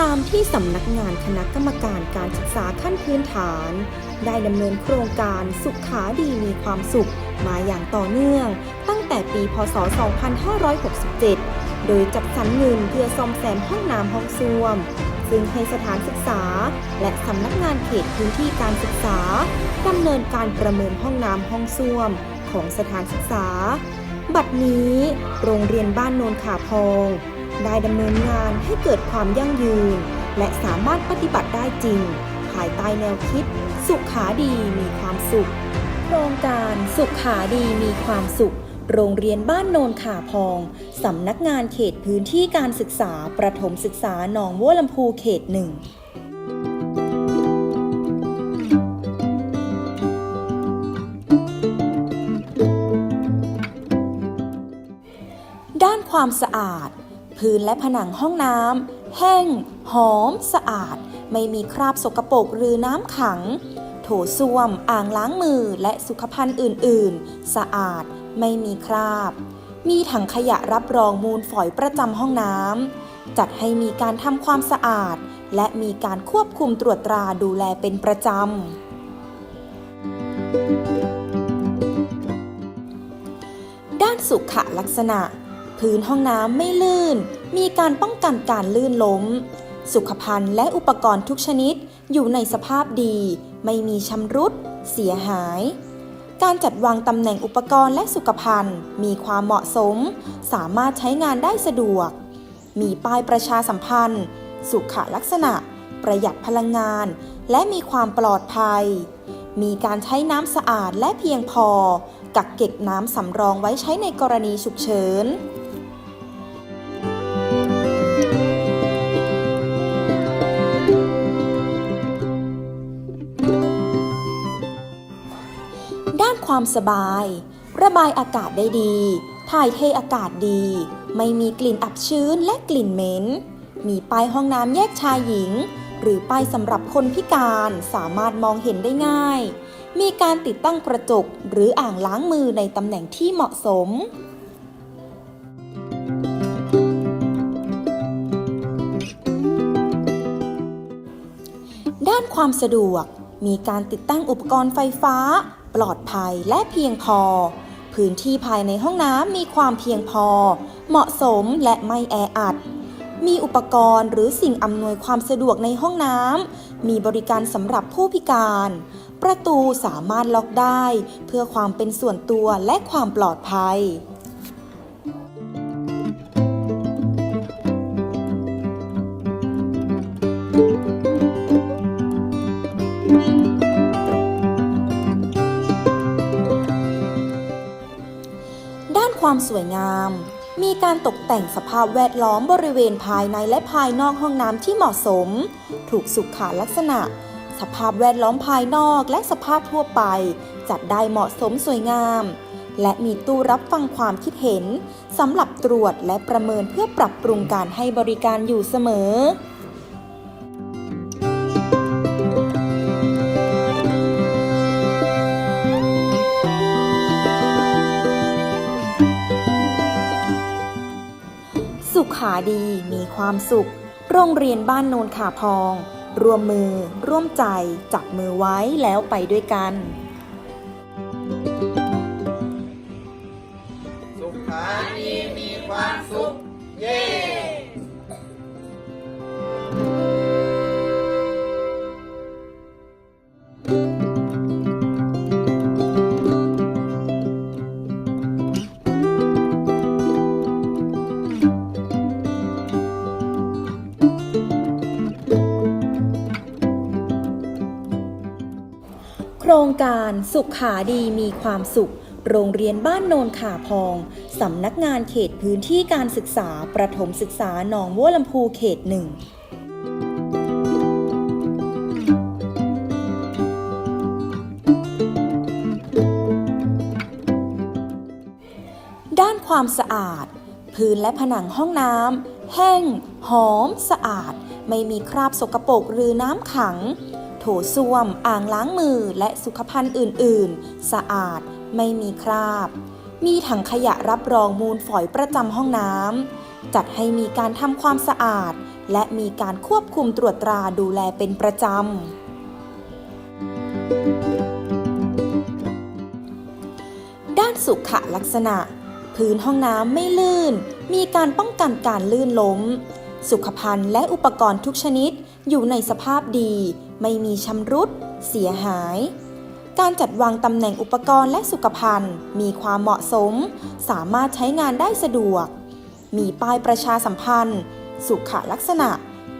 ตามที่สำนักงานคณะกรรมการการศึกษาขั้นพื้นฐาน ได้ดำเนินโครงการสุขขาดีมีความสุขมาอย่างต่อเนื่อง ตั้งแต่ปี พศ 2567 โดยจัดสรรเงินเพื่อซ่อมแซมห้องน้ำห้องส้วม ซึ่งให้สถานศึกษา และสำนักงานเขตพื้นที่การศึกษาดำเนินการประเมินห้องน้ำห้องส้วมของสถานศึกษา บัดนี้ โรงเรียนบ้านโนนขาพอง ได้ดำเนินงานให้เกิดความยั่งยืน และสามารถปฏิบัติได้จริง ภายใต้แนวคิด สุขขาดีมีความสุข โครงการสุขาดีมีความสุข โรงเรียนบ้านโนนขาพอง สำนักงานเขตพื้นที่การศึกษา ประถมศึกษาหนองบัวลำพูเขตหนึ่งด้านความสะอาด พื้นและผนังห้องน้ำแห้ง หอม สะอาด ไม่มีคราบสกปรกหรือน้ำขัง โถส้วม อ่างล้างมือและสุขภัณฑ์อื่น ๆ สะอาด ไม่มีคราบ มีถังขยะรับรองมูลฝอยประจำห้องน้ำ จัดให้มีการทำความสะอาด และมีการควบคุมตรวจตราดูแลเป็นประจำด้านสุขลักษณะ พื้นห้องน้ำไม่ลื่น มีการป้องกันการลื่นล้ม สุขภัณฑ์และอุปกรณ์ทุกชนิดอยู่ในสภาพดี ไม่มีชำรุด เสียหาย การจัดวางตำแหน่งอุปกรณ์และสุขภัณฑ์ มีความเหมาะสม สามารถใช้งานได้สะดวก มีป้ายประชาสัมพันธ์ สุขลักษณะ ประหยัดพลังงาน และมีความปลอดภัย มีการใช้น้ำสะอาดและเพียงพอ กักเก็บน้ำสำรองไว้ใช้ในกรณีฉุกเฉิน ความสบาย ระบายอากาศได้ดี ถ่ายเทอากาศดี ไม่มีกลิ่นอับชื้นและกลิ่นเหม็น มีป้ายห้องน้ำแยกชายหญิง หรือป้ายสำหรับคนพิการสามารถมองเห็นได้ง่าย มีการติดตั้งกระจกหรืออ่างล้างมือในตำแหน่งที่เหมาะสมด้านความสะดวก มีการติดตั้งอุปกรณ์ไฟฟ้า ปลอดภัยและเพียงพอ พื้นที่ภายในห้องน้ำมีความเพียงพอ เหมาะสมและไม่แออัด มีอุปกรณ์หรือสิ่งอำนวยความสะดวกในห้องน้ำ มีบริการสำหรับผู้พิการ ประตูสามารถล็อกได้ เพื่อความเป็นส่วนตัวและความปลอดภัย ความสวยงาม มีการตกแต่งสภาพแวดล้อมบริเวณภายในและภายนอกห้องน้ำที่เหมาะสม ถูกสุขลักษณะ สภาพแวดล้อมภายนอกและสภาพทั่วไป จัดได้เหมาะสมสวยงาม และมีตู้รับฟังความคิดเห็นสำหรับตรวจและประเมินเพื่อปรับปรุงการให้บริการอยู่เสมอ สุขาดีมีความสุข โรงเรียนบ้านโนนขาพองร่วมมือ ร่วมใจ จับมือไว้แล้วไปด้วยกัน สุขาดีมีความสุข เย้ การสุขขาดีมีความสุข โรงเรียนบ้านโนนขาพอง สำนักงานเขตพื้นที่การศึกษา ประถมศึกษาหนองบัวลำพูเขตหนึ่งด้านความสะอาด พื้นและผนังห้องน้ำแห้ง หอม สะอาด ไม่มีคราบสกปรกหรือน้ำขัง โถส้วม อ่างล้างมือและสุขภัณฑ์อื่น ๆ สะอาดไม่มีคราบ มีถังขยะรับรองมูลฝอยประจำห้องน้ำจัดให้มีการทำความสะอาด และมีการควบคุมตรวจตราดูแลเป็นประจำ ด้านสุขลักษณะ พื้นห้องน้ำไม่ลื่น มีการป้องกันการลื่นล้ม สุขภัณฑ์และอุปกรณ์ทุกชนิดอยู่ในสภาพดี ไม่มีชำรุด เสียหาย การจัดวางตำแหน่งอุปกรณ์และสุขภัณฑ์ มีความเหมาะสม สามารถใช้งานได้สะดวก มีป้ายประชาสัมพันธ์ สุขลักษณะ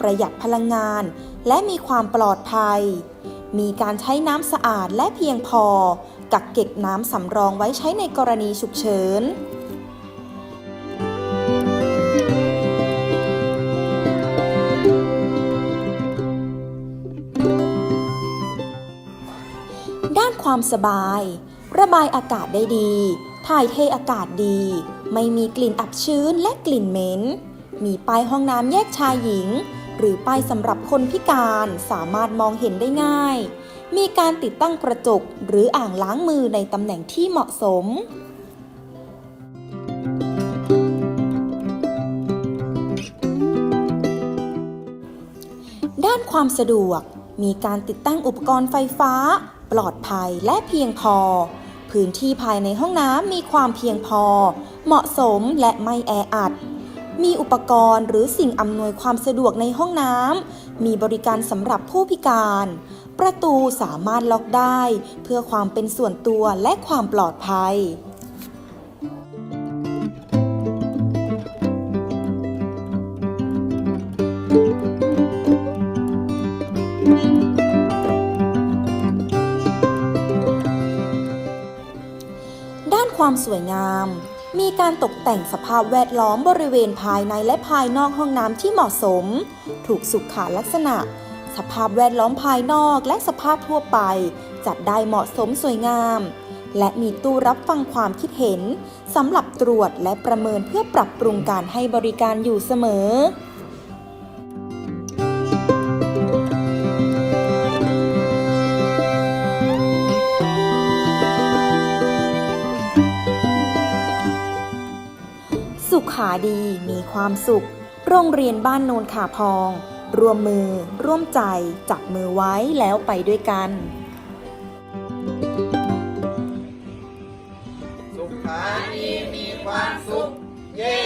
ประหยัดพลังงาน และมีความปลอดภัย มีการใช้น้ำสะอาดและเพียงพอ กักเก็บน้ำสำรองไว้ใช้ในกรณีฉุกเฉิน ความสบาย ระบายอากาศได้ดี ถ่ายเทอากาศดี ไม่มีกลิ่นอับชื้นและกลิ่นเหม็น มีป้ายห้องน้ำแยกชายหญิง หรือป้ายสำหรับคนพิการสามารถมองเห็นได้ง่าย มีการติดตั้งกระจกหรืออ่างล้างมือในตำแหน่งที่เหมาะสมด้านความสะดวก มีการติดตั้งอุปกรณ์ไฟฟ้า ปลอดภัยและเพียงพอ พื้นที่ภายในห้องน้ำมีความเพียงพอ เหมาะสมและไม่แออัด มีอุปกรณ์หรือสิ่งอำนวยความสะดวกในห้องน้ำมีบริการสำหรับผู้พิการ ประตูสามารถล็อกได้ เพื่อความเป็นส่วนตัวและความปลอดภัย ความสวยงาม มีการตกแต่งสภาพแวดล้อมบริเวณภายในและภายนอกห้องน้ำที่เหมาะสม ถูกสุขลักษณะ สภาพแวดล้อมภายนอกและสภาพทั่วไป จัดได้เหมาะสมสวยงาม และมีตู้รับฟังความคิดเห็นสำหรับตรวจและประเมินเพื่อปรับปรุงการให้บริการอยู่เสมอ ขาดีมีความสุข โรงเรียนบ้านโนนขาพอง รวมมือ ร่วมใจ จับมือไว้แล้วไปด้วยกัน สุขาดีมีความสุข เย้